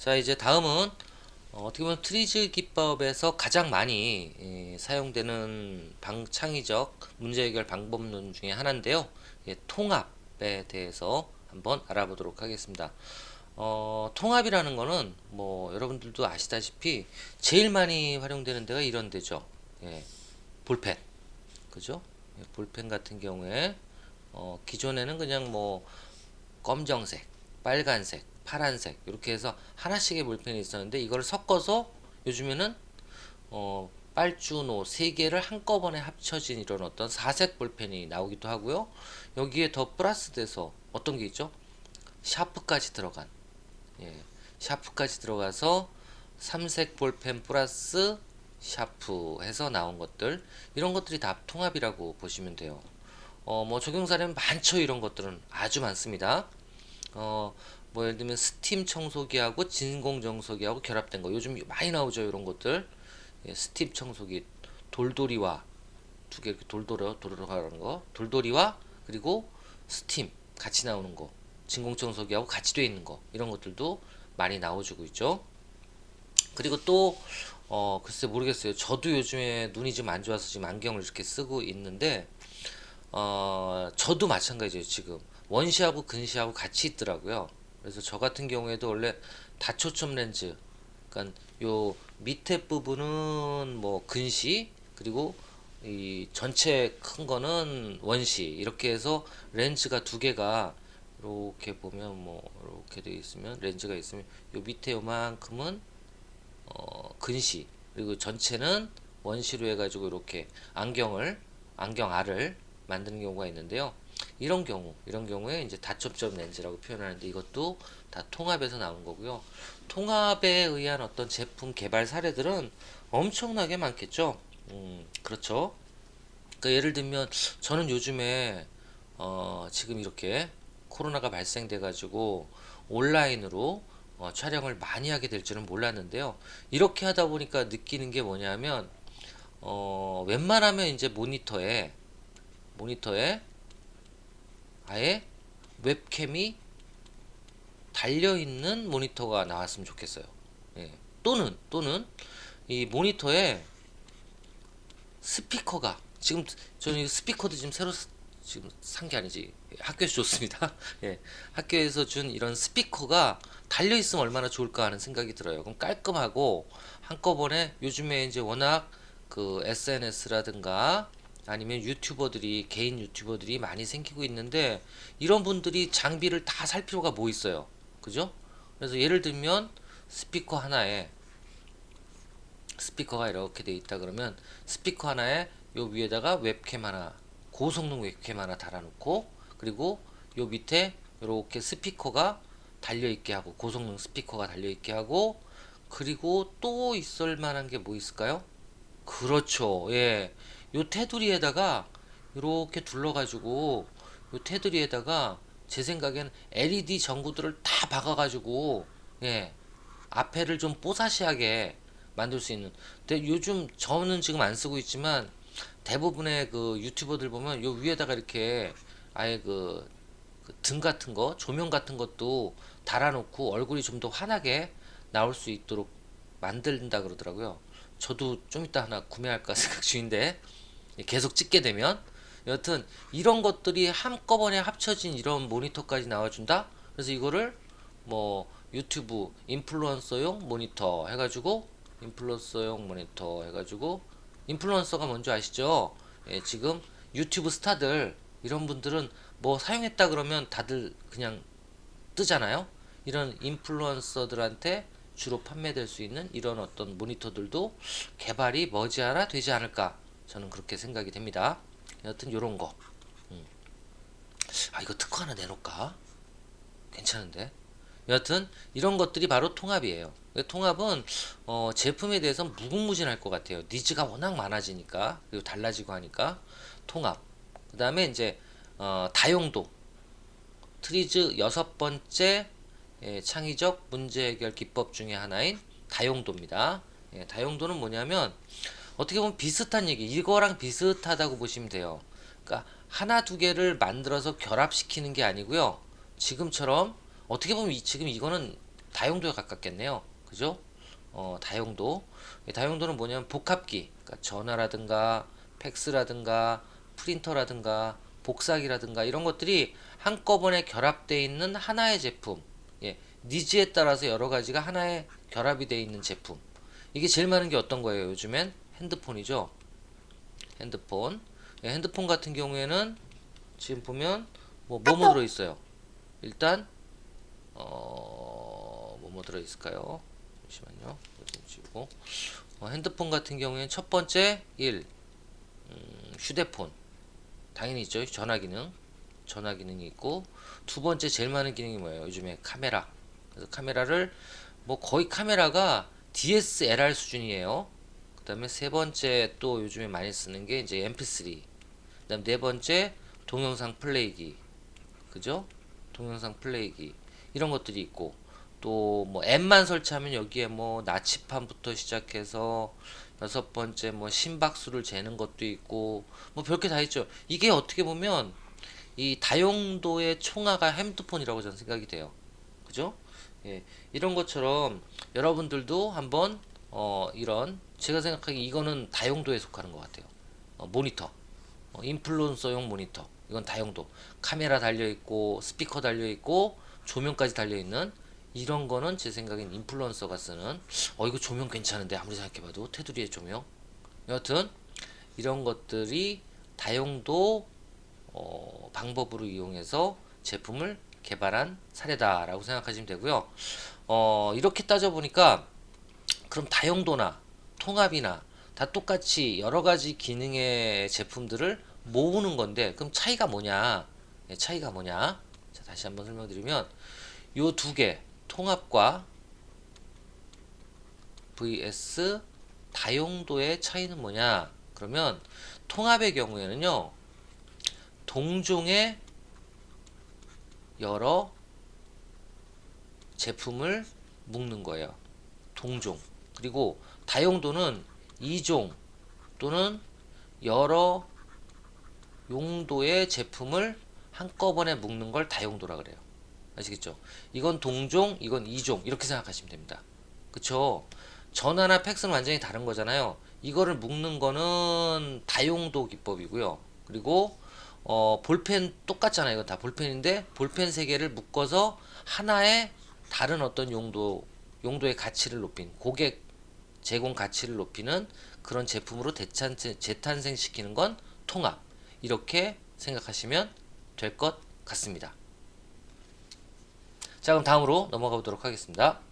자 이제 다음은 어, 떻게 보면 트리즈 기법에서 가장 많이 예, 사용되는 방, 창의적 문제 해결 방법론 중에 하나인데요. 예, 통합에 대해서 한번 알아보도록 하겠습니다. 어, 통합이라는 거는 뭐 여러분들도 아시다시피 제일 많이 활용되는 데가 이런 데죠. 예, 볼펜. 그죠? 예, 볼펜 같은 경우에 어, 기존에는 그냥 뭐 검정색, 빨간색, 파란색 이렇게 해서 하나씩의 볼펜이 있었는데 이걸 섞어서 요즘에는 어, 빨주노 세 개를 한꺼번에 합쳐진 이런 어떤 사색 볼펜이 나오기도 하고요. 여기에 더 플러스돼서 어떤 게 있죠? 샤프까지 들어간 예, 샤프까지 들어가서 삼색 볼펜 플러스 샤프 해서 나온 것들 이런 것들이 다 통합이라고 보시면 돼요. 어, 뭐 적용 사례는 많죠. 이런 것들은 아주 많습니다. 어, 뭐 예를 들면 스팀 청소기하고 진공 청소기하고 결합된 거 요즘 많이 나오죠. 이런 것들. 예, 스팀 청소기 돌돌이와 두 개 이렇게 돌돌어 돌돌어 가는 거 돌돌이와 그리고 스팀 같이 나오는 거 진공 청소기하고 같이 돼 있는 거 이런 것들도 많이 나와주고 있죠. 그리고 또 어, 글쎄 모르겠어요. 저도 요즘에 눈이 좀 안 좋아서 지금 안경을 이렇게 쓰고 있는데 어, 저도 마찬가지예요. 지금 원시하고 근시하고 같이 있더라고요. 그래서 저 같은 경우에도 원래 다초점 렌즈, 그러니까 요 밑에 부분은 뭐 근시 그리고 이 전체 큰 거는 원시 이렇게 해서 렌즈가 두 개가 이렇게 보면 뭐 이렇게 되어 있으면 렌즈가 있으면 요 밑에 요만큼은 어, 근시 그리고 전체는 원시로 해가지고 이렇게 안경을 안경 알을 만드는 경우가 있는데요. 이런 경우 이런 경우에 이제 다첩점 렌즈라고 표현하는데 이것도 다 통합에서 나온 거고요. 통합에 의한 어떤 제품 개발 사례들은 엄청나게 많겠죠. 음, 그렇죠. 그러니까 예를 들면 저는 요즘에 어, 지금 이렇게 코로나가 발생돼 가지고 온라인으로 어, 촬영을 많이 하게 될 줄은 몰랐는데요. 이렇게 하다 보니까 느끼는 게 뭐냐면 어, 웬만하면 이제 모니터에 모니터에 아예 웹캠이 달려 있는 모니터가 나왔으면 좋겠어요. 예. 또는 또는 이 모니터에 스피커가 지금 저는 이 스피커도 지금 새로 스- 지금 산 게 아니지 학교에서 줬습니다. 예, 학교에서 준 이런 스피커가 달려 있으면 얼마나 좋을까 하는 생각이 들어요. 그럼 깔끔하고 한꺼번에 요즘에 이제 워낙 그 SNS라든가 아니면 유튜버들이 개인 유튜버들이 많이 생기고 있는데 이런 분들이 장비를 다 살 필요가 뭐 있어요. 그죠? 그래서 예를 들면 스피커 하나에 스피커가 이렇게 돼 있다 그러면 스피커 하나에 요 위에다가 웹캠 하나 고성능 웹캠 하나 달아놓고 그리고 요 밑에 이렇게 스피커가 달려 있게 하고 고성능 스피커가 달려 있게 하고 그리고 또 있을 만한 게 뭐 있을까요? 그렇죠. 예. 요 테두리에다가 이렇게 둘러가지고 요 테두리에다가 제 생각엔 LED 전구들을 다 박아가지고 예 앞에를 좀 뽀사시하게 만들 수 있는. 근데 요즘 저는 지금 안 쓰고 있지만 대부분의 그 유튜버들 보면 요 위에다가 이렇게 아예 그 등 같은 거 조명 같은 것도 달아놓고 얼굴이 좀 더 환하게 나올 수 있도록 만든다 그러더라고요. 저도 좀 이따 하나 구매할까 생각 중인데 계속 찍게 되면 여튼 이런 것들이 한꺼번에 합쳐진 이런 모니터까지 나와준다. 그래서 이거를 뭐 유튜브 인플루언서용 모니터 해가지고 인플루언서용 모니터 해가지고 인플루언서가 뭔지 아시죠? 예, 지금 유튜브 스타들 이런 분들은 뭐 사용했다 그러면 다들 그냥 뜨잖아요. 이런 인플루언서들한테 주로 판매될 수 있는 이런 어떤 모니터들도 개발이 머지않아 되지 않을까 저는 그렇게 생각이 됩니다. 여튼 요런 거. 음. 아 이거 특허 하나 내놓을까? 괜찮은데. 여튼 이런 것들이 바로 통합이에요. 통합은 어, 제품에 대해서 무궁무진할 것 같아요. 니즈가 워낙 많아지니까 그리고 달라지고 하니까 통합. 그 다음에 이제 어, 다용도. 트리즈 여섯 번째 예, 창의적 문제 해결 기법 중에 하나인 다용도입니다. 예, 다용도는 뭐냐면 어떻게 보면 비슷한 얘기, 이거랑 비슷하다고 보시면 돼요. 그러니까 하나 두 개를 만들어서 결합시키는 게 아니고요. 지금처럼 어떻게 보면 이- 지금 이거는 다용도에 가깝겠네요. 그죠? 어, 다용도. 이 다용도는 뭐냐면 복합기, 그러니까 전화라든가 팩스라든가 프린터라든가 복사기라든가 이런 것들이 한꺼번에 결합되어 있는 하나의 제품. 예, 니즈에 따라서 여러 가지가 하나에 결합이 되어 있는 제품. 이게 제일 많은 게 어떤 거예요? 요즘엔 핸드폰이죠. 핸드폰. 예, 핸드폰 같은 경우에는 지금 보면 뭐 뭐뭐 들어 있어요. 일단 어 뭐뭐 들어 있을까요? 잠시만요. 지우고 어, 핸드폰 같은 경우에는 첫 번째 1 음, 휴대폰 당연히 있죠. 전화 기능 전화 기능이 있고 두 번째 제일 많은 기능이 뭐예요? 요즘에 카메라. 그래서 카메라를 뭐 거의 카메라가 DSLR 수준이에요. 그다음에 세 번째 또 요즘에 많이 쓰는 게 이제 MP3. 그다음 네 번째 동영상 플레이기. 그죠? 동영상 플레이기. 이런 것들이 있고 또 뭐 앱만 설치하면 여기에 뭐 나치판부터 시작해서 여섯 번째 뭐 심박수를 재는 것도 있고 뭐 별게 다 있죠. 이게 어떻게 보면 이 다용도의 총화가 핸드폰이라고 저는 생각이 돼요. 그죠? 예, 이런 것처럼 여러분들도 한번 어, 이런 제가 생각하기 이거는 다용도에 속하는 것 같아요. 어, 모니터, 어, 인플루언서용 모니터. 이건 다용도. 카메라 달려 있고 스피커 달려 있고 조명까지 달려 있는 이런 거는 제 생각엔 인플루언서가 쓰는 어 이거 조명 괜찮은데 아무리 생각해봐도 테두리의 조명. 여하튼 이런 것들이 다용도 어, 방법으로 이용해서 제품을 개발한 사례다라고 생각하시면 되고요. 어, 이렇게 따져보니까 그럼 다용도나 통합이나 다 똑같이 여러 가지 기능의 제품들을 모으는 건데 그럼 차이가 뭐냐? 예, 차이가 뭐냐? 자, 다시 한번 설명드리면 요 두 개 통합과 vs 다용도의 차이는 뭐냐? 그러면 통합의 경우에는요. 동종의 여러 제품을 묶는 거예요. 동종. 그리고 다용도는 이종 또는 여러 용도의 제품을 한꺼번에 묶는 걸 다용도라 그래요. 아시겠죠? 이건 동종, 이건 이종 이렇게 생각하시면 됩니다. 그쵸? 전화나 팩스는 완전히 다른 거잖아요. 이거를 묶는 거는 다용도 기법이고요. 그리고 어, 볼펜 똑같잖아요. 이건 다 볼펜인데 볼펜 세 개를 묶어서 하나의 다른 어떤 용도 용도의 가치를 높인 고객 제공 가치를 높이는 그런 제품으로 대찬 재탄생시키는 건 통합 이렇게 생각하시면 될 것 같습니다. 자 그럼 다음으로 넘어가 보도록 하겠습니다.